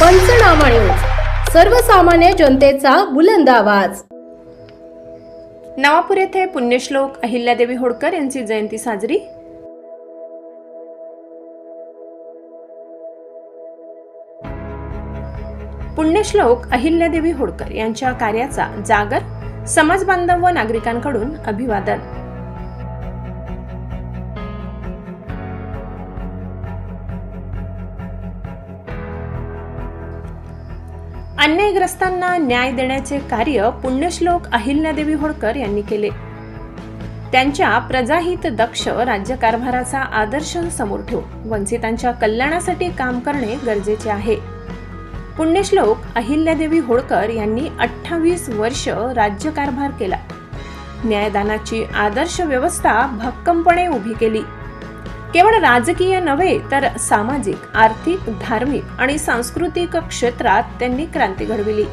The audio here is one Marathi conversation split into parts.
पंचनामा न्यूज. सर्वसामान्य जनतेचा बुलंद आवाज. नवापूर येथे पुण्यश्लोक अहिल्यादेवी होळकर यांची जयंती साजरी. पुण्यश्लोक अहिल्यादेवी होळकर यांच्या कार्याचा जागर समाज बांधव व नागरिकांकडून अभिवादन. अन्यायग्रस्तांना न्याय देण्याचे कार्य पुण्यश्लोक अहिल्यादेवी होळकर यांनी केले. त्यांच्या प्रजाहित दक्ष राज्यकारभाराचा आदर्श समोर ठेवून वंचितांच्या कल्याणासाठी काम करणे गरजेचे आहे. पुण्यश्लोक अहिल्यादेवी होळकर यांनी अठ्ठावीस वर्ष राज्यकारभार केला. न्यायदानाची आदर्श व्यवस्था भक्कमपणे उभी केली. केवळ राजकीय नव्हे तर सामाजिक आर्थिक धार्मिक आणि सांस्कृतिक क्षेत्रात त्यांनी क्रांती घडविली.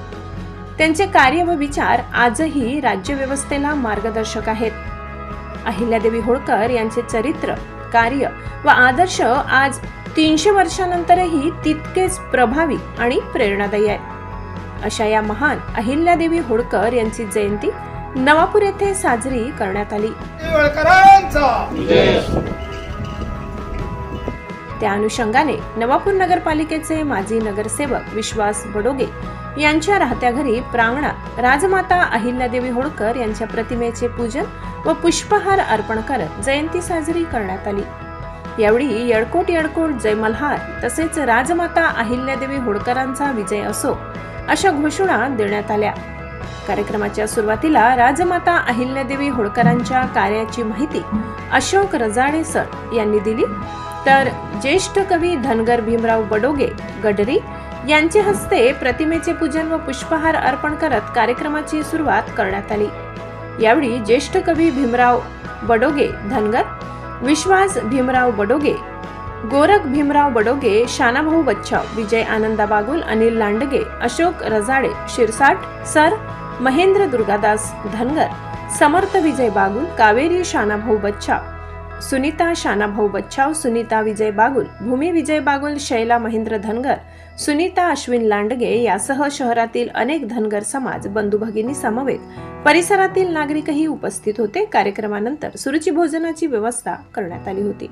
त्यांचे कार्य व विचार आजही राज्यव्यवस्थेला मार्गदर्शक आहेत. अहिल्यादेवी होळकर यांचे चरित्र कार्य व आदर्श आज तीनशे वर्षानंतरही तितकेच प्रभावी आणि प्रेरणादायी आहे अशा या महान अहिल्यादेवी होळकर यांची जयंती नवापूर येथे साजरी करण्यात आली. होळकरांचा! त्या अनुषंगाने नवापूर नगरपालिकेचे माजी नगरसेवक विश्वास बडोगे यांच्या राहत्या घरी प्रांगणात राजमाता अहिल्यादेवी होळकर यांच्या प्रतिमेचे पूजन व पुष्पहार अर्पण करत जयंती साजरी करण्यात आली. यावेळी येडकोट येडकोट जय मल्हार तसेच राजमाता अहिल्यादेवी होळकरांचा विजय असो अशा घोषणा देण्यात आल्या. कार्यक्रमाच्या सुरुवातीला राजमाता अहिल्यादेवी होळकरांच्या कार्याची माहिती अशोक रजाडे सर यांनी दिली. तर ज्येष्ठ कवी धनगर भीमराव बडोगे गडरी यांचे हस्ते प्रतिमेचे पूजन व पुष्पहार अर्पण करत कार्यक्रमाची सुरुवात करण्यात आली. यावेळी ज्येष्ठ कवी भीमराव बडोगे धनगर विश्वास भीमराव बडोगे गोरख भीमराव बडोगे शानाभाऊ बच्चाव विजय आनंदा बागुल अनिल लांडगे अशोक रजाडे शिरसाट सर महेंद्र दुर्गादास धनगर समर्थ विजय बागुल कावेरी शानाभाऊ बच्चाव सुनीता शानाभाऊ बच्चाव सुनीता विजय बागुल भूमी विजय बागुल शैला महेंद्र धनगर सुनीता अश्विन लांडगे यासह शहरातील अनेक धनगर समाज बंधू भगिनी समवेत परिसरातील नागरिकही उपस्थित होते. कार्यक्रमानंतर सुरुची भोजनाची व्यवस्था करण्यात आली होती.